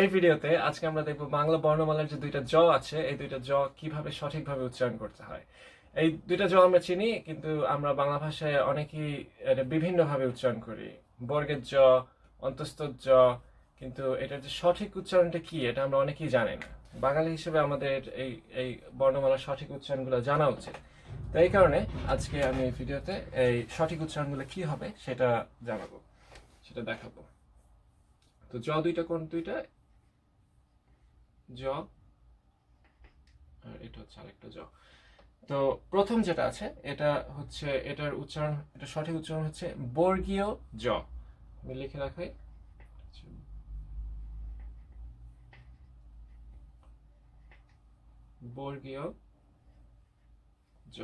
এই ভিডিওতে আজকে আমরা দেখব বাংলা বর্ণমালার যে দুইটা জ আছে, এই দুইটা জ কীভাবে সঠিকভাবে উচ্চারণ করতে হয়। এই দুইটা জ আমরা চিনি, কিন্তু আমরা বাংলা ভাষায় অনেকেই এটা বিভিন্নভাবে উচ্চারণ করি। বর্গের জ অন্তস্থ জ, কিন্তু এটার যে সঠিক উচ্চারণটা কি, এটা আমরা অনেকেই জানি না। বাঙালি হিসেবে আমাদের এই এই বর্ণমালার সঠিক উচ্চারণগুলো জানা উচিত। তো এই কারণে আজকে আমি এই ভিডিওতে এই সঠিক উচ্চারণগুলো কি হবে সেটা জানাব, সেটা দেখাবো। তো জ দুইটা কোন দুইটা? জ। আর এটা হচ্ছে আরেকটা জ। তো প্রথম যেটা আছে, এটা হচ্ছে, এটার উচ্চারণ, এটা সঠিক উচ্চারণ হচ্ছে বর্গীয় জ। আমি লিখে রাখাই বর্গীয় জ।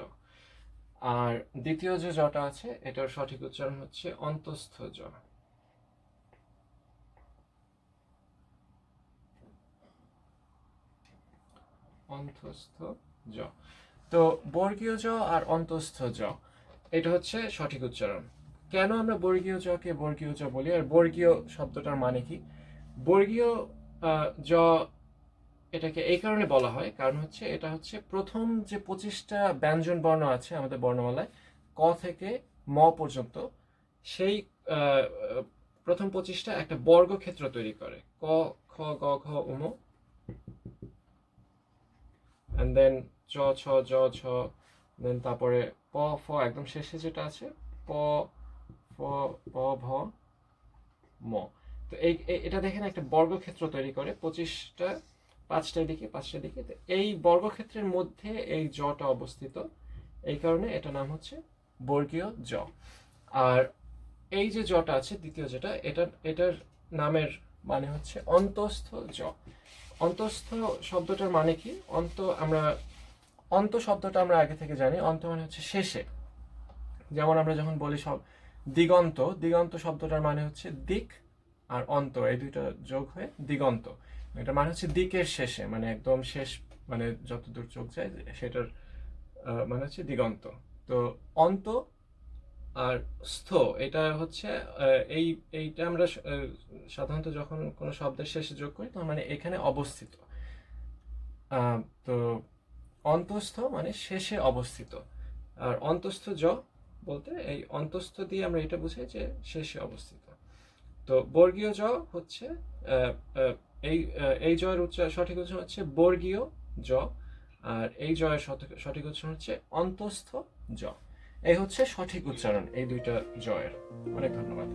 আর দ্বিতীয় যে জটা আছে, এটার সঠিক উচ্চারণ হচ্ছে অন্তস্থ জ। অন্তস্থ জ। তো বর্গীয় জ আর অন্তস্থ জ, এটা হচ্ছে সঠিক উচ্চারণ। কেন আমরা বর্গীয় জকে বর্গীয় জ বলি, আর বর্গীয় শব্দটার মানে কি? বর্গীয় জ এটাকে এই কারণে বলা হয়, কারণ হচ্ছে এটা হচ্ছে প্রথম যে পঁচিশটা ব্যঞ্জন বর্ণ আছে আমাদের বর্ণমালায়, ক থেকে ম পর্যন্ত, সেই প্রথম পঁচিশটা একটা বর্গক্ষেত্র তৈরি করে। ক, খ, গ, ঘ উম অ্যান্ড দেন চ, ছ, জ, ছ দেন তারপরে প, ফ, একদম শেষে যেটা আছে, প, ফ, প, ভ, ম। তো এই এটা দেখেন একটা বর্গক্ষেত্র তৈরি করে, পঁচিশটা পাঁচটা দিকে পাঁচটা দিকে। এই বর্গক্ষেত্রের মধ্যে এই জটা অবস্থিত, এই কারণে এটা নাম হচ্ছে বর্গীয় জ। আর এই যে জটা আছে, দ্বিতীয় যেটা এটা এটার নামের মানে হচ্ছে অন্তস্থ জ। অন্তস্থ শব্দটার মানে কি? অন্ত আমরা, অন্ত শব্দটা আমরা আগে থেকে জানি। অন্ত মানে হচ্ছে শেষে। যেমন আমরা যখন বলি সব দিগন্ত দিগন্ত শব্দটার মানে হচ্ছে দিক আর অন্ত। এই দুইটা যোগ হয়ে দিগন্ত। এটা মানে হচ্ছে দিকের শেষে মানে একদম শেষ মানে যতদূর চোখ যায়, সেটার মানে হচ্ছে দিগন্ত। তো অন্ত আর স্থ, এটা হচ্ছে এই, এইটা আমরা সাধারণত যখন কোনো শব্দের শেষে যোগ করি, তার মানে এখানে অবস্থিত। তো অন্তস্থ মানে শেষে অবস্থিত। আর অন্তস্থ জ বলতে এই অন্তস্থ দিয়ে আমরা এটা বুঝাই যে শেষে অবস্থিত। তো বর্গীয় জ হচ্ছে এই এই জয়ের উচ্চ, সঠিক উচ্চারণ হচ্ছে বর্গীয় জ আর এই জয়ের সঠিক উচ্চারণ হচ্ছে অন্তস্থ জ এই হচ্ছে সঠিক উচ্চারণ এই দুইটা জয়ের। অনেক ধন্যবাদ।